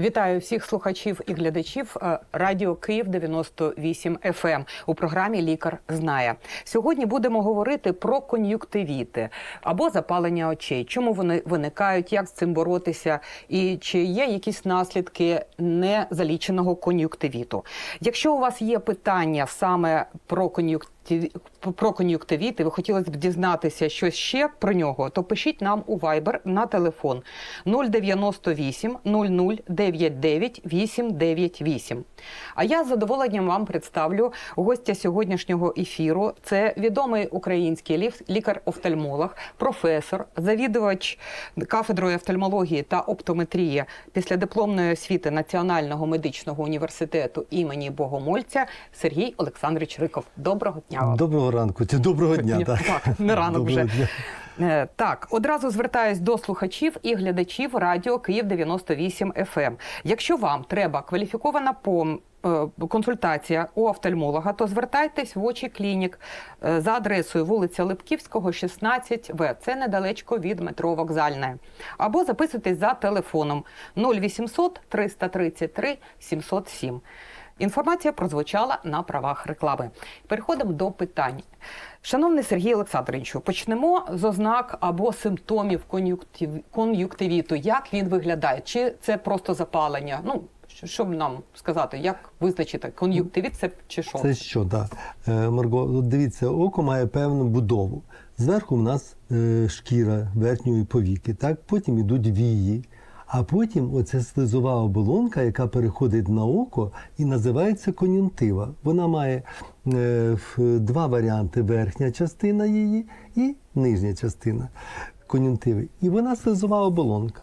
Вітаю всіх слухачів і глядачів е, радіо Київ 98 FM ем у програмі Лікар знає. Сьогодні будемо говорити про кон'юктивіти або запалення очей. Чому вони виникають, як з цим боротися, і чи є якісь наслідки незаліченого кон'юктивіту. Якщо у вас є питання саме про кон'юктивіт, про кон'юктивіт, і ви хотілося б дізнатися щось ще про нього, то пишіть нам у Viber на телефон 098 0099 898. А я з задоволенням вам представлю гостя сьогоднішнього ефіру. Це відомий український лікар-офтальмолог, професор, завідувач кафедрою офтальмології та оптометрії після дипломної освіти Національного медичного університету імені Богомольця Сергій Олександрович Риков. Доброго. Доброго ранку, доброго дня. Так, так, не ранок Доброго вже. дня. Е, Так, одразу звертаюсь до слухачів і глядачів радіо Київ 98 FM. ем. Якщо вам треба кваліфікована пом. е, Консультація у офтальмолога, то звертайтесь в очі клінік е, за адресою вулиця Липківського, 16В. Це недалечко від метро Вокзальне. Або записуйтесь за телефоном 0800 333 707. Інформація прозвучала на правах реклами. Переходимо до питань. Шановний Сергій Олександровичу, почнемо з ознак або симптомів кон'юктив... кон'юктивіту. Як він виглядає? Чи це просто запалення? Ну, що, що нам сказати, як визначити кон'юктивіт це чи що? Це що, так. Е, Марго, дивіться, око має певну будову. Зверху в нас е, шкіра верхньої повіки, так? потім йдуть вії. А потім оця слизова оболонка, яка переходить на око і називається кон'юнктива. Вона має е, два варіанти: верхня частина її і нижня частина кон'юнктиви. І вона слизова оболонка.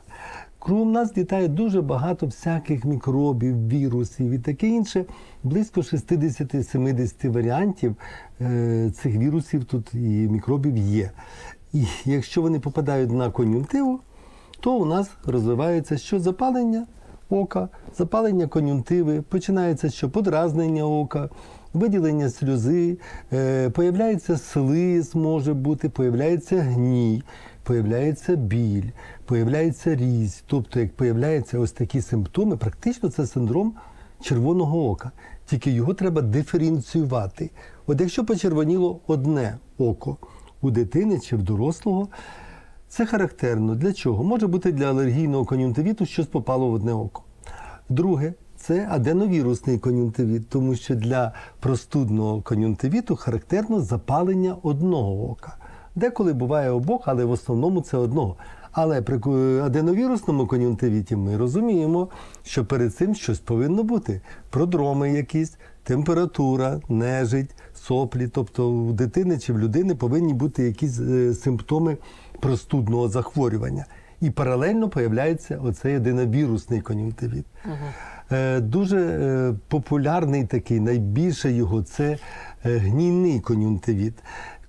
Кругом нас літає дуже багато всяких мікробів, вірусів і таке інше. Близько 60-70 варіантів е, цих вірусів тут і мікробів є. І якщо вони попадають на кон'юнктиву, то у нас розвивається що запалення ока, запалення кон'юнктиви, починається що подразнення ока, виділення сльози, е, появляється слиз, може бути, появляється гній, появляється біль, появляється різь. Тобто, як появляються ось такі симптоми, практично це синдром червоного ока. Тільки його треба диференціювати. От якщо почервоніло одне око у дитини чи в дорослого, це характерно для чого? Може бути для алергійного кон'юнктивіту щось попало в одне око. Друге, це аденовірусний кон'юнктивіт, тому що для простудного кон'юнктивіту характерно запалення одного ока. Деколи буває обох, але в основному це одного. Але при аденовірусному кон'юнктивіті ми розуміємо, що перед цим щось повинно бути. Продроми якісь, температура, нежить, соплі. Тобто у дитини чи в людини повинні бути якісь е, симптоми простудного захворювання. І паралельно появляється оцей аденовірусний кон'юнктивіт. Е, Дуже е, популярний такий, найбільше його це гнійний кон'юнктивіт.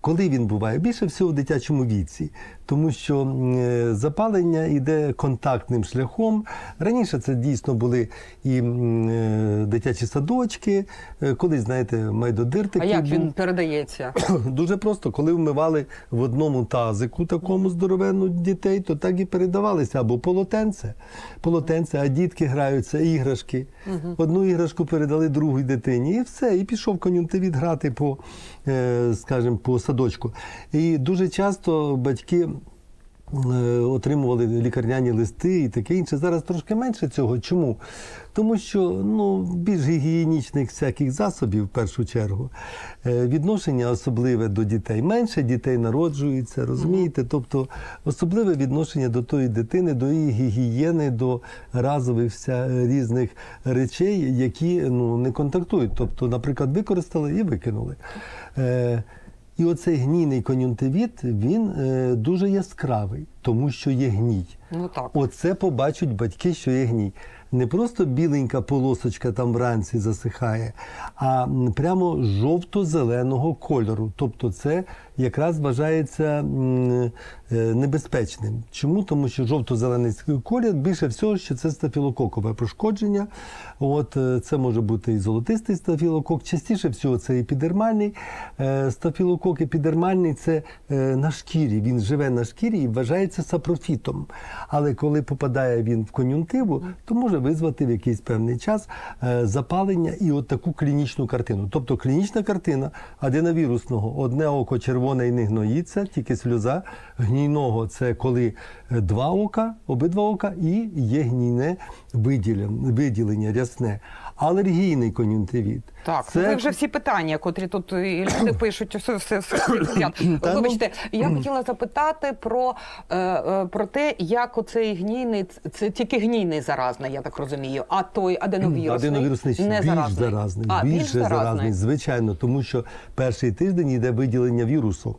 Коли він буває? Більше всього в дитячому віці, тому що е, запалення йде контактним шляхом. Раніше це дійсно були і е, дитячі садочки, е, колись, знаєте, майдодир а як був. він передається? Дуже просто, коли вмивали в одному тазику такому здоровенну дітей, то так і передавалися або полотенце, полотенце, а дітки граються, іграшки. Одну іграшку передали другій дитині, і все, і пішов кон'юнктивіт грати по, скажімо, по садочку. І дуже часто батьки. Е, Отримували лікарняні листи і таке інше. Зараз трошки менше цього. Чому? Тому що ну, більш гігієнічних всяких засобів, в першу чергу, Е, відношення особливе до дітей. Менше дітей народжується, розумієте? Тобто особливе відношення до тої дитини, до її гігієни, до разових вся, різних речей, які ну, не контактують. Тобто, наприклад, використали і викинули. І оцей гнійний кон'юнктивіт, він е, дуже яскравий, тому що є гній. Ну так. Оце побачать батьки, що є гній. не просто біленька полосочка там вранці засихає, а прямо жовто-зеленого кольору. Тобто це якраз вважається е, небезпечним. Чому? Тому що жовто-зелений колір більше всього, що це стафілококове пошкодження. От е, це може бути і золотистий стафілокок. Частіше всього це епідермальний Е, стафілокок. Епідермальний це на шкірі. Він живе на шкірі і вважається сапрофітом. Але коли попадає він в кон'юнктиву, то може визвати в якийсь певний час е, запалення і от таку клінічну картину. Тобто клінічна картина аденовірусного одне око червоне і не гноїться, тільки сльоза. Гнійного це коли е, два ока, обидва ока, і є гнійне виділення, виділення рясне. Алергійний кон'юнктивіт. Так, ну це вже всі питання, котрі тут і люди пишуть, все, все, все підряд. Та ну, Вибачте, я хотіла запитати про, е, про те, як оцей гнійний, це тільки гнійний заразний, я так розумію, а той аденовірусний, Аденовірусний не більш заразний. заразний, А, більше більш заразний. заразний. звичайно, тому що перший тиждень йде виділення вірусу.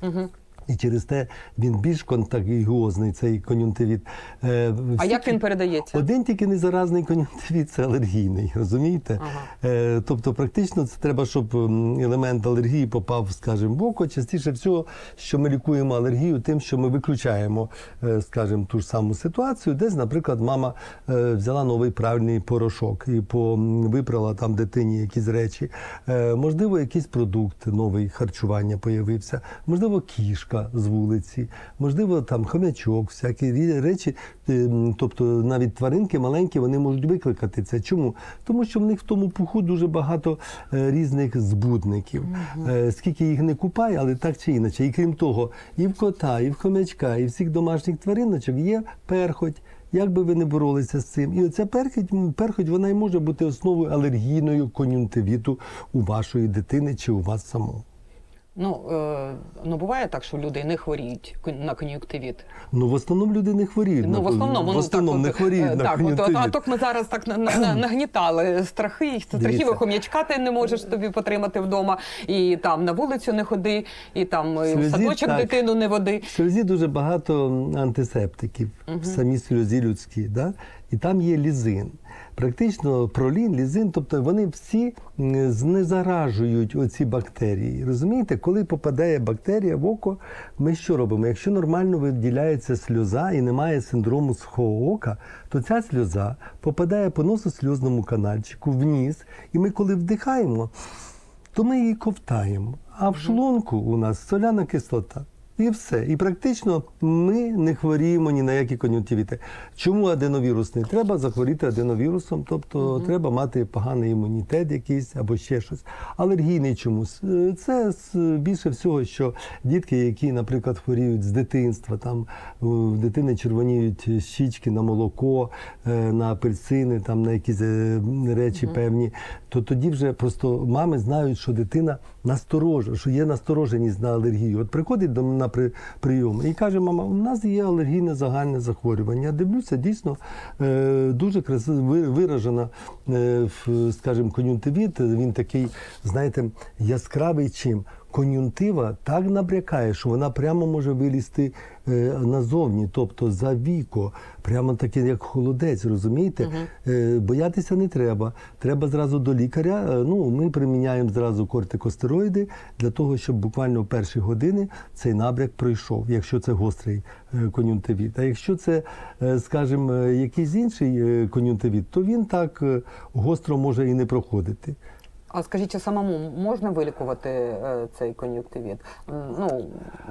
І через те він більш контагіозний, цей кон'юнктивіт. Е, А як він передається? Один тільки незаразний кон'юнктивіт це алергійний, розумієте? Ага. Е, тобто, практично це треба, щоб елемент алергії попав, скажімо, в око. Частіше всього, що ми лікуємо алергію тим, що ми виключаємо, е, скажімо, ту ж саму ситуацію, десь, наприклад, мама е, взяла новий правильний порошок і по, випрала там дитині якісь речі. Е, можливо, якийсь продукт новий харчування появився, можливо, кішка з вулиці, можливо, там хомячок, всякі речі. Е, Тобто навіть тваринки маленькі вони можуть викликати це. Чому? Тому що в них в тому пуху дуже багато е, різних збудників. Е, Скільки їх не купай, але так чи інакше. І крім того, і в кота, і в хомячка, і всіх домашніх твариночок є перхоть. Як би ви не боролися з цим, і оця перхоть, перхоть вона й може бути основою алергійної кон'юнктивіту у вашої дитини чи у вас самого. Ну, е, ну буває так, що люди не хворіють на кон'юнктивіт. Ну в основному люди не хворіють. Ну, на в основному, в ну, так, не хворіють е, на так, от, а так ми зараз так на, на, нагнітали страхи, страхів хом'ячка ти не можеш тобі потримати вдома, і там на вулицю не ходи, і там і в Сльозі, садочок так. дитину не води. В сльозі дуже багато антисептиків, в самій сльозі людській, да? і там є лізин. Практично пролін, лізин, тобто вони всі знезаражують оці бактерії. Розумієте, коли попадає бактерія в око, ми що робимо? Якщо нормально виділяється сльоза і немає синдрому сухого ока, то ця сльоза попадає по нососльозному канальчику в ніс, і ми коли вдихаємо, то ми її ковтаємо. А в шлунку у нас соляна кислота. І все. І практично ми не хворіємо ні на які кон'юнктивіти. Чому аденовірусний? Треба захворіти аденовірусом, тобто треба мати поганий імунітет якийсь або ще щось. Алергійний чомусь. Е, Це більше всього, що дітки, які, наприклад, хворіють з дитинства, там в дитини червоніють щічки на молоко, е, на апельсини, там на якісь е, речі певні, то тоді вже просто мами знають, що дитина насторожена, що є настороженість на алергію. От приходить до на при, прийом і каже: мама, у нас є алергійне загальне захворювання. Я дивлюся, дійсно е, дуже красиво виражена, е, скажімо, кон'юнктивіт. Він такий, знаєте, яскравий чим. Кон'юнктива так набрякає, що вона прямо може вилізти назовні, тобто за віко, прямо таке, як холодець, розумієте? Е, боятися не треба. Треба зразу до лікаря. Е, ну, ми приміняємо зразу кортикостероїди для того, щоб буквально в перші години цей набряк пройшов, якщо це гострий е, кон'юнктивіт. А якщо це, е, скажімо, е, якийсь інший е, кон'юнктивіт, то він так е, гостро може і не проходити. А скажіть, а самому можна вилікувати е, цей кон'юнктивіт? М, Ну,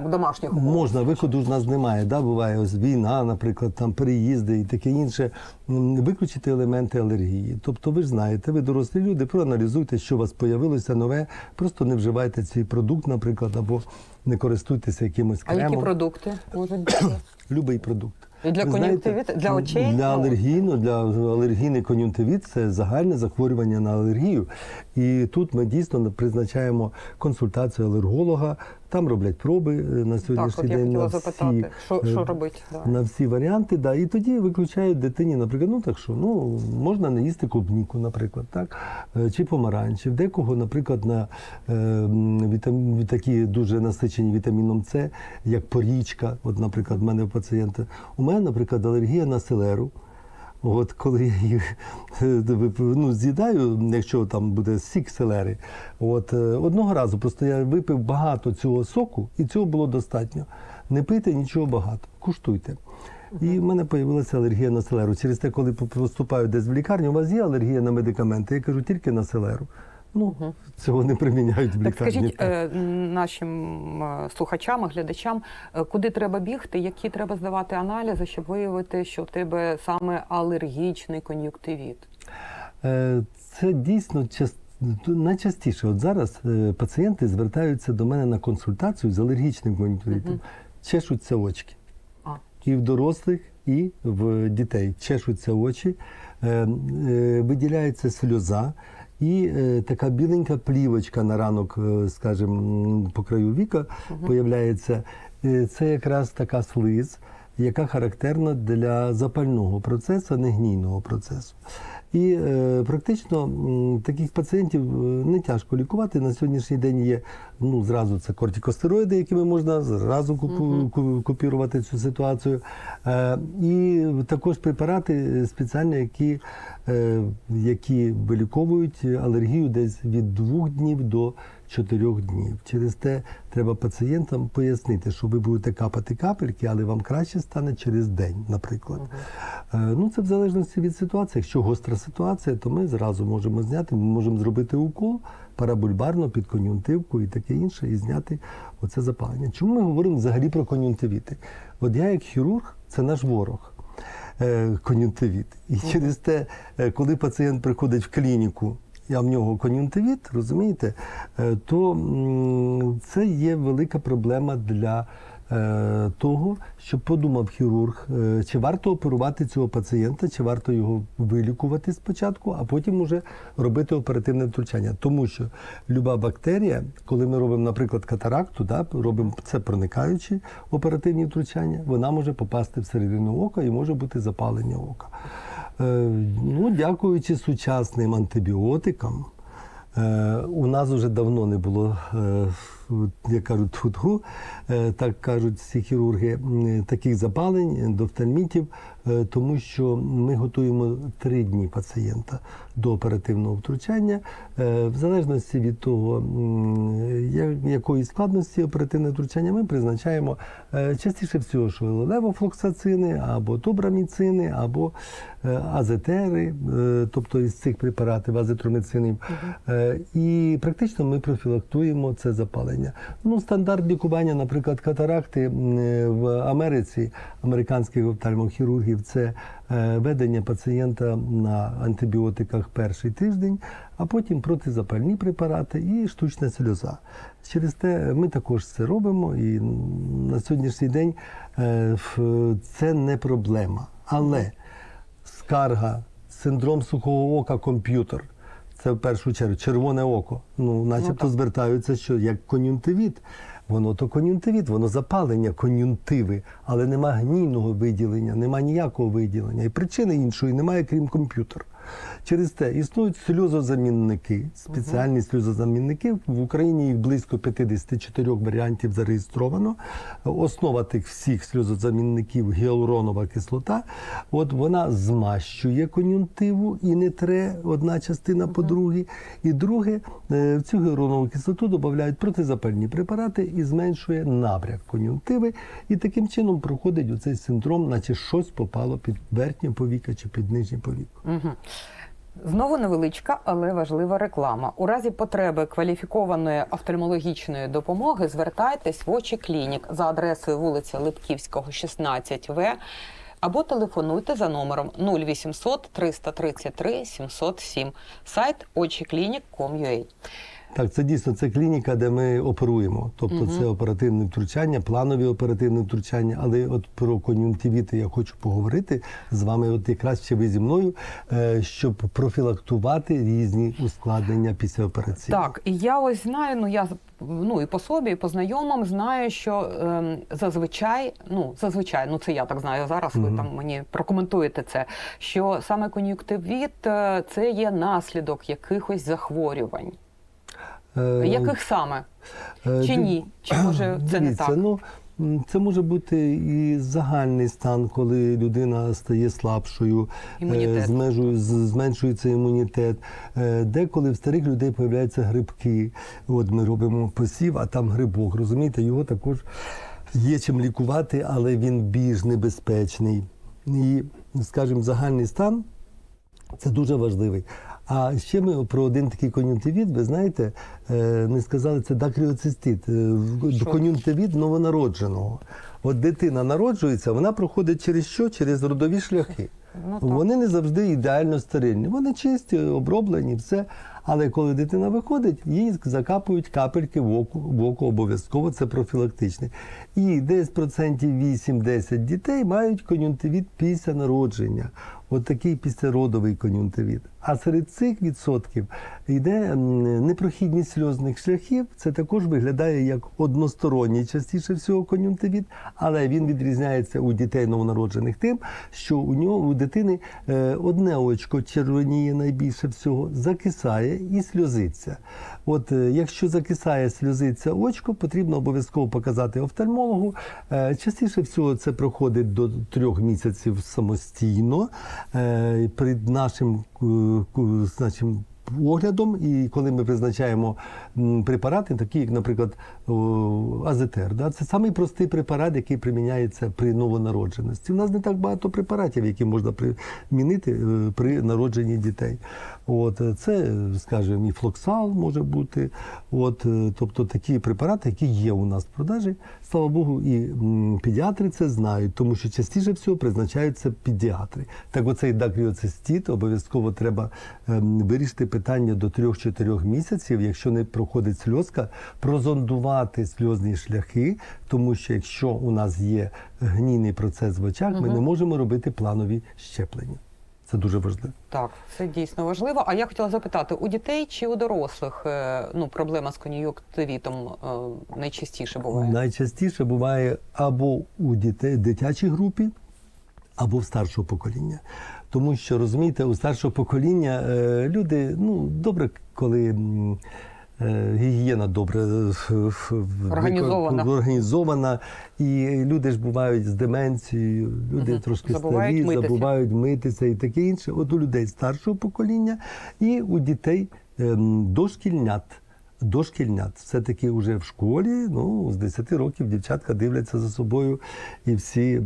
в домашніх умовах? Можна, виходу ж нас немає. Да? Буває ось війна, наприклад, там переїзди і таке інше. Виключити елементи алергії. Тобто, ви ж знаєте, ви дорослі люди, проаналізуйте, що у вас появилося нове. Просто не вживайте цей продукт, наприклад, або не користуйтеся якимось А які продукти можуть бути? Любий продукт. І для кон'юнктивіт. Для очей? Для Ну. для алергійний кон'юнктивіт це загальне захворювання на алергію. І тут ми дійсно призначаємо консультацію алерголога. Там роблять проби е, на Так, сьогоднішній от я день. хотіла на запитати, що, е, що робити? Да. на всі варіанти, да, і тоді виключають дитині, наприклад, ну так що, ну можна не їсти клубніку, наприклад, так, е, чи помаранчі. В декого, наприклад, на вітам, такі дуже насичені вітаміном С, як порічка. От, наприклад, в мене у пацієнта. У мене, наприклад, алергія на селеру. От коли я їх е, ну, з'їдаю, якщо там буде сік селери, от е, одного разу просто я випив багато цього соку, і цього було достатньо. Не пийте нічого багато, куштуйте. І в мене з'явилася алергія на селеру. Через те, коли поступаю десь в лікарню, у вас є алергія на медикаменти. Я кажу тільки на селеру. Ну, цього не приміняють в Так лікарні. скажіть е, нашим е, слухачам, глядачам, е, куди треба бігти, які треба здавати аналізи, щоб виявити, що в тебе саме алергічний кон'юктивіт? Е, Це дійсно час- найчастіше. От зараз пацієнти звертаються до мене на консультацію з алергічним кон'юнктивітом. Чешуться очки. А. І в дорослих, і в дітей. Чешуться очі, виділяється сльоза. І е, така біленька плівочка на ранок, е, скажімо, по краю віка появляється. Е, це якраз така слиз, яка характерна для запального процесу, не гнійного процесу. І е, практично таких пацієнтів е, не тяжко лікувати. На сьогоднішній день є ну, зразу це кортикостероїди, якими можна зразу купірувати цю ситуацію. Е, і також препарати спеціальні, які, е, які виліковують алергію десь від двох днів до чотирьох днів. Через те треба пацієнтам пояснити, що ви будете капати капельки, але вам краще стане через день, наприклад. Е, Ну, це в залежності від ситуації. Якщо гостра ситуація, то ми зразу можемо зняти, ми можемо зробити укол парабульбарно під кон'юнктивку і таке інше, і зняти оце запалення. Чому ми говоримо взагалі про кон'юнктивіти? От я, як хірург, це наш ворог. е, Кон'юнктивіт. І через те, е, коли пацієнт приходить в клініку, а в нього кон'юнктивіт, розумієте, е, то це є велика проблема для е, того, щоб подумав хірург, е, чи варто оперувати цього пацієнта, чи варто його вилікувати спочатку, а потім уже робити оперативне втручання. Тому що люба бактерія, коли ми робимо, наприклад, катаракту, да, робимо це проникаючі оперативні втручання, вона може попасти всередину ока і може бути запалення ока. Е, Ну, дякуючи сучасним антибіотикам, е, у нас вже давно не було, е, як кажуть, тху так кажуть всі хірурги, таких запалень, дофтальмітів, е, тому що ми готуємо три дні пацієнта до оперативного втручання, Е, в залежності від того, якої складності оперативне втручання ми призначаємо е, частіше всього, що левофлоксацини або добраміцини, або е, азетери, е, тобто із цих препаратів азитроміцинів. Е, І практично ми профілактуємо це запалення. Ну, стандарт лікування, наприклад, катаракти е, в Америці, американських офтальмохірургів, це е, ведення пацієнта на антибіотиках перший тиждень, а потім протизапальні препарати і штучна сльоза. Через те ми також це робимо, і на сьогоднішній день е, це не проблема. Але скарга, синдром сухого ока, комп'ютер. Це в першу чергу червоне око. Ну, начебто ну, звертаються, що як кон'юнктивіт. Воно то кон'юнктивіт, воно запалення кон'юнктиви, але нема гнійного виділення, нема ніякого виділення. І причини іншої немає, крім комп'ютера. Через те існують сльозозамінники, спеціальні сльозозамінники. В Україні їх близько 54 варіантів зареєстровано. Основа тих всіх сльозозамінників гіалуронова кислота. От вона змащує кон'юнктиву і не тре одна частина по другій. І друге, е, в цю гіалуронову кислоту додають протизапальні препарати і зменшує набряк кон'юнктиви. І таким чином проходить оцей синдром, наче щось попало під верхнє повіка чи під нижнє повіко. Знову невеличка, але важлива реклама. У разі потреби кваліфікованої офтальмологічної допомоги звертайтесь в очі клінік за адресою вулиця Липківського, 16В або телефонуйте за номером 0800 333 707. Сайт очіклінік.com.ua. Так, це дійсно це клініка, де ми оперуємо. Тобто це оперативне втручання, планові оперативне втручання. Але от про кон'юнктивіти я хочу поговорити з вами, от якраз ще ви зі мною, е, щоб профілактувати різні ускладнення після операції. Так, і я ось знаю, ну я ну і по собі, і по знайомим знаю, що ем, зазвичай, ну зазвичай, ну це я так знаю зараз. Ви там мені прокоментуєте це. Що саме кон'юнктивіт е, це є наслідок якихось захворювань. Е, Яких саме? е, Чи ні? Чи може це не так? Ну, Це може бути і загальний стан, коли людина стає слабшою, е, зменшується імунітет. Деколи в старих людей появляються грибки. От ми робимо посів, а там грибок. Розумієте, його також є чим лікувати, але він більш небезпечний. І, скажімо, загальний стан це дуже важливий. А ще ми про один такий кон'юнктивіт, ви знаєте, не сказали, це дакріоцистит, е, кон'юнктивіт новонародженого. От дитина народжується, вона проходить через що? Через родові шляхи. Ну. Вони не завжди ідеально стерильні. Вони чисті, оброблені, все. Але коли дитина виходить, їй закапують капельки в око, в око обов'язково, це профілактичне. І десь процентів 8-10 дітей мають кон'юнктивіт після народження. От такий післяродовий кон'юнктивіт. А серед цих відсотків йде непрохідність сльозних шляхів. Це також виглядає як односторонній, частіше всього, кон'юнктивіт, але він відрізняється у дітей новонароджених тим, що у нього у дитини е, одне очко червоніє найбільше всього, закисає і сльозиться. От е, якщо закисає, сльозиться очко, потрібно обов'язково показати офтальмологу. Е, Частіше всього це проходить до трьох місяців самостійно. Перед нашим значить, оглядом, і коли ми призначаємо препарати, такі як, наприклад, азетер, да? це самий простий препарат, який приміняється при новонародженості. У нас не так багато препаратів, які можна примінити е, при народженні дітей. От е, це, скажімо, і флоксал може бути. От, е, тобто такі препарати, які є у нас в продажі, слава Богу, і педіатри це знають, тому що частіше всього призначаються педіатри. Так оцей дакріоцистит обов'язково треба ем, вирішити питання до 3-4 місяців, якщо не проходить сльозка, прозондувати сльозні шляхи, тому що якщо у нас є гнійний процес в очах, ми не можемо робити планові щеплення. Це дуже важливо. Так, це дійсно важливо. А я хотіла запитати, у дітей чи у дорослих е, ну, проблема з кон'юнктивітом е, найчастіше буває? Найчастіше буває або у дітей дитячій групі, або в старшого покоління. Тому що розумієте, у старшого покоління е, люди ну добре, коли. Е, Гігієна добре е, Організована. організована, і люди ж бувають з деменцією, люди угу. трошки Забувають старі, митися. забувають митися і таке інше. От у людей старшого покоління і у дітей ем, дошкільнят. Дошкільнят. Все-таки вже в школі, ну, з 10 років дівчатка дивляться за собою, і всі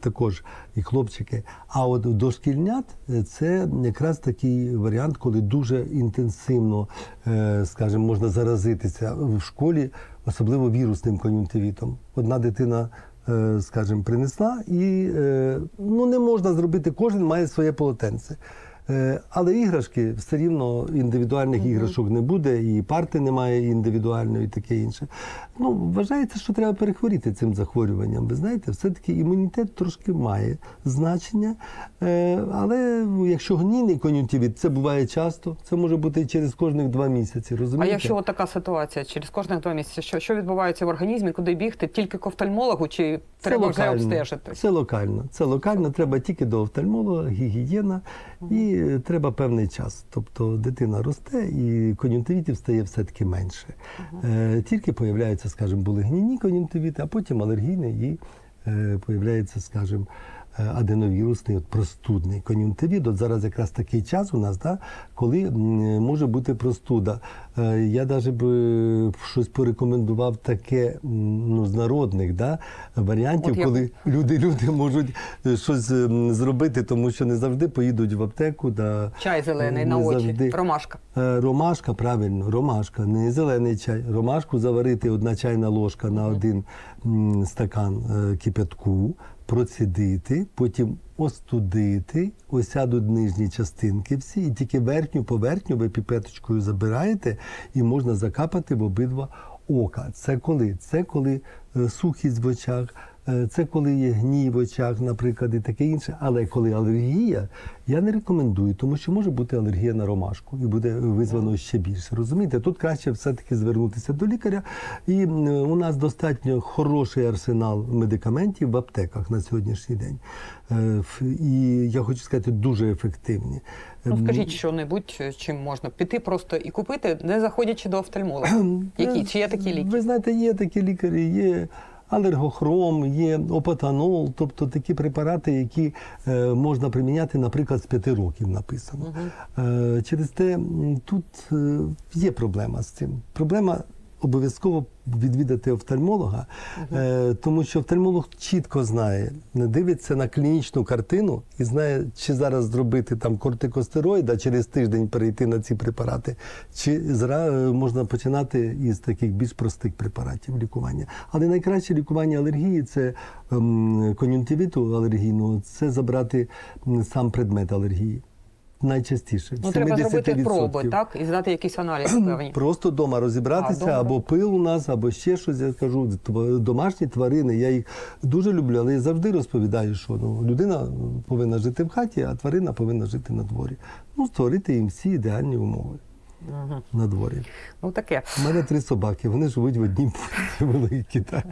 також, і хлопчики. А от дошкільнят е, це якраз такий варіант, коли дуже інтенсивно, е, скажімо, можна заразитися в школі, особливо вірусним кон'юнктивітом. Одна дитина. е, Скажімо, принесла, і ну не можна зробити, кожен має своє полотенце. Е, Але іграшки все рівно індивідуальних іграшок не буде, і парти немає індивідуальної, і таке інше. Ну, вважається, що треба перехворіти цим захворюванням. Ви знаєте, все-таки імунітет трошки має значення. Е, Але якщо гнійний кон'юнктивіт, це буває часто, це може бути через кожних два місяці. А якщо от така ситуація через кожних два місяці, що, що відбувається в організмі, куди бігти? Тільки к офтальмологу чи треба вже обстежити? Це локально. Це локально, треба тільки до офтальмолога, гігієна, і треба певний час. Тобто дитина росте і кон'юнктивітів стає все-таки менше. Е, тільки появляються, скажімо, були гнійні кон'юнктивіти, а потім алергійні і е, появляється, скажімо, аденовірусний, от простудний кон'юнктивіт. От зараз якраз такий час у нас, да, коли може бути простуда. Е, Я навіть би е, щось порекомендував таке ну, з народних да, варіантів, От коли люди, люди можуть е, щось зробити, тому що не завжди поїдуть в аптеку. Да, Чай зелений на очі, завжди. ромашка. Е, Ромашка, правильно, ромашка, не зелений чай. Ромашку заварити одна чайна ложка на один стакан е, кипятку, процідити, потім остудити, осядуть нижні частинки всі, і тільки верхню поверхню ви піпеточкою забираєте і можна закапати в обидва ока. Це коли? Це коли е, сухість в очах. Е, Це коли є гній в очах, наприклад, і таке інше. Але коли алергія, я не рекомендую, тому що може бути алергія на ромашку і буде визвано ще більше. Розумієте, тут краще все-таки звернутися до лікаря. І у нас достатньо хороший арсенал медикаментів в аптеках на сьогоднішній день. Е, І я хочу сказати, дуже ефективні. Ну Ем, скажіть що-небудь, чим можна піти просто і купити, не заходячи до офтальмолога. Які чи є такі ліки? Ви знаєте, є такі лікарі, є алергохром, є опатанол, тобто такі препарати, які е, можна приміняти, наприклад, з 5 років написано. Е, через те тут е, є проблема з цим. Проблема обов'язково відвідати офтальмолога, е, тому що офтальмолог чітко знає, не дивиться на клінічну картину і знає, чи зараз зробити там кортикостероїд, а через тиждень перейти на ці препарати, чи зра, е, можна починати із таких більш простих препаратів лікування. Але найкраще лікування алергії це ем, кон'юнктивіту алергійного, це забрати сам предмет алергії. Найчастіше. Ну, треба зробити проби, так? І здати якісь аналізи певні. Просто вдома розібратися, А, або пил у нас, або ще щось. Я кажу, домашні тварини. Я їх дуже люблю, але я завжди розповідаю, що ну, людина повинна жити в хаті, а тварина повинна жити на дворі. Ну, створити їм всі ідеальні умови на дворі. Ну таке. У мене три собаки, вони живуть в одній великі. Так.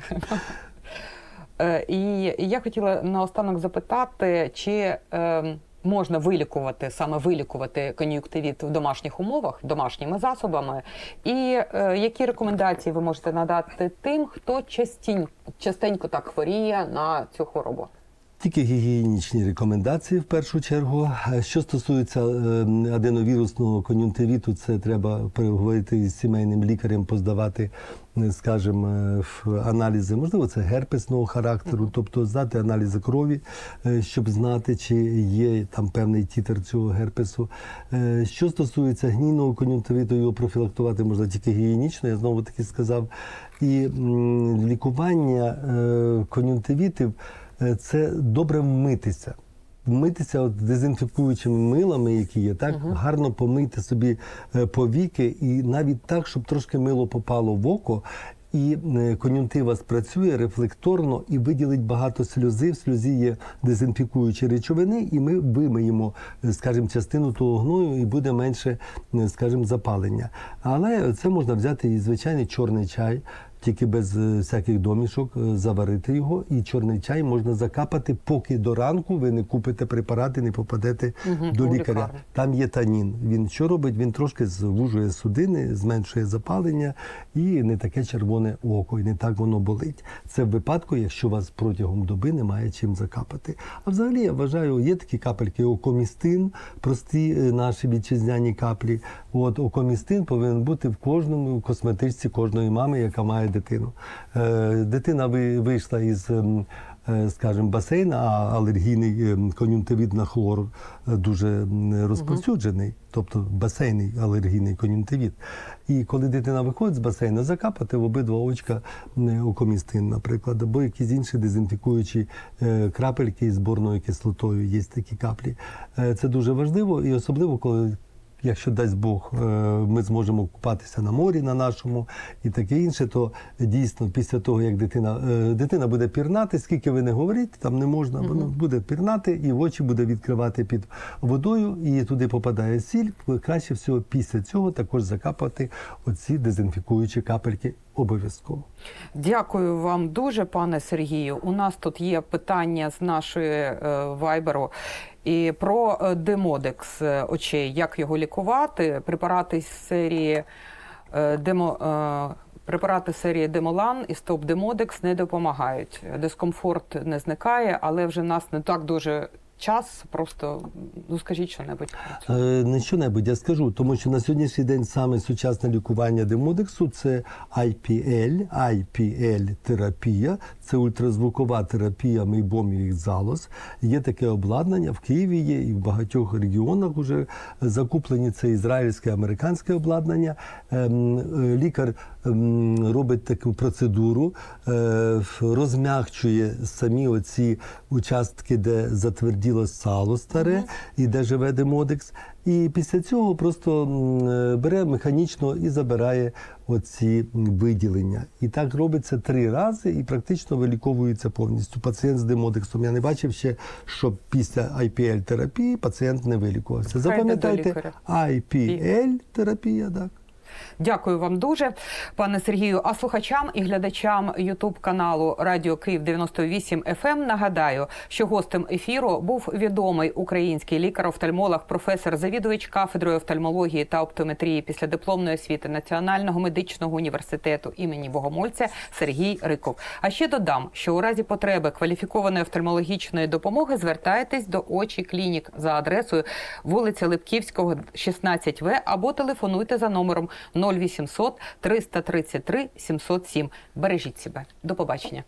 Е, І я хотіла наостанок запитати, чи е, можна вилікувати, саме вилікувати кон'юктивіт в домашніх умовах, домашніми засобами, і е, які рекомендації ви можете надати тим, хто частінь, частенько так хворіє на цю хворобу? Тільки гігієнічні рекомендації в першу чергу. Е, Що стосується е, аденовірусного кон'юнктивіту, це треба переговорити із сімейним лікарем, поздавати, е, скажімо, е, в аналізи. Можливо, це герпесного характеру, тобто здати аналізи крові, е, щоб знати, чи є там певний тітр цього герпесу. Е, Що стосується гнійного кон'юнктивіту, його профілактувати можна тільки гігієнічно, я знову таки сказав. І лікування е, кон'юнктивітів е, це добре вмитися. Вмитися от дезінфікуючими милами, які є, так гарно помити собі е, повіки, і навіть так, щоб трошки мило попало в око. І е, кон'юнктива спрацює рефлекторно і виділить багато сльози. В сльозі є дезінфікуючі речовини, і ми вимиємо, е, скажімо, частину того гною, і буде менше, е, скажімо, запалення. Але це можна взяти і звичайний чорний чай, тільки без е, всяких домішок, е, заварити його, і чорний чай можна закапати, поки до ранку ви не купите препарати, не попадете Мгм, до лікаря. Там є танін. Він що робить? Він трошки звужує судини, зменшує запалення і не таке червоне око, і не так воно болить. Це в випадку, якщо у вас протягом доби немає чим закапати. А взагалі я вважаю, є такі капельки окомістин, прості е, наші вітчизняні каплі. От окомістин повинен бути в кожному косметичці кожної мами, яка має дитину. Е, дитина вийшла із. ем, е, скажімо, басейн, а алергійний ем, кон'юнктивіт на хлор е, дуже розповсюджений, тобто басейний алергійний кон'юнктивіт. І коли дитина виходить з басейну, закапати в обидва очка окомістин, наприклад, або якісь інші дезінфікуючі крапельки з борною кислотою, є такі каплі. Це дуже важливо, і особливо, коли Якщо дасть Бог, е, ми зможемо купатися на морі на нашому і таке інше, то дійсно після того, як дитина е, дитина буде пірнати, скільки ви не говоріть, там не можна, воно буде пірнати і в очі буде відкривати під водою, і туди попадає сіль. Краще всього після цього також закапати оці дезінфікуючі капельки обов'язково. Дякую вам дуже, пане Сергію. У нас тут є питання з нашої е, вайберу. І про е, демодекс е, очей, як його лікувати, препарати з серії е, демо. Препарати серії Демолан і Стоп Демодекс не допомагають. Дискомфорт не зникає, але вже нас не так дуже час. Просто ну скажіть що-небудь про це. Е, Не що-небудь я скажу, тому що на сьогоднішній день саме сучасне лікування демодексу це IPL, IPL-терапія, це ультразвукова терапія мейбомівих залоз. Є таке обладнання в Києві є і в багатьох регіонах вже закуплені це ізраїльське, американське обладнання. Ем, е, Лікар робить таку процедуру, е, розмягчує самі оці участки, де затверділо сало старе і де живе демодекс. І після цього просто е, бере механічно і забирає оці виділення. І так робиться три рази, і практично виліковується повністю. Пацієнт з демодексом. Я не бачив ще, що після IPL-терапії пацієнт не вилікувався. Запам'ятайте. IPL-терапія, так. Дякую вам дуже, пане Сергію. А слухачам і глядачам Ютуб каналу Радіо Київ 98 FM ем нагадаю, що гостем ефіру був відомий український лікар-офтальмолог, професор, завідувач кафедрою офтальмології та оптометрії після дипломної освіти Національного медичного університету імені Богомольця Сергій Риков. А ще додам, що у разі потреби кваліфікованої офтальмологічної допомоги звертайтесь до очі клінік за адресою вулиця Липківського, 16В або телефонуйте за номером 0800 333 707. Бережіть себе. До побачення.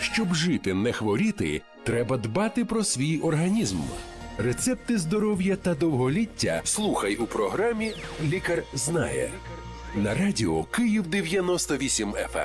Щоб жити, не хворіти, треба дбати про свій організм. Рецепти здоров'я та довголіття слухай у програмі Лікар знає на радіо Київ 98 FM.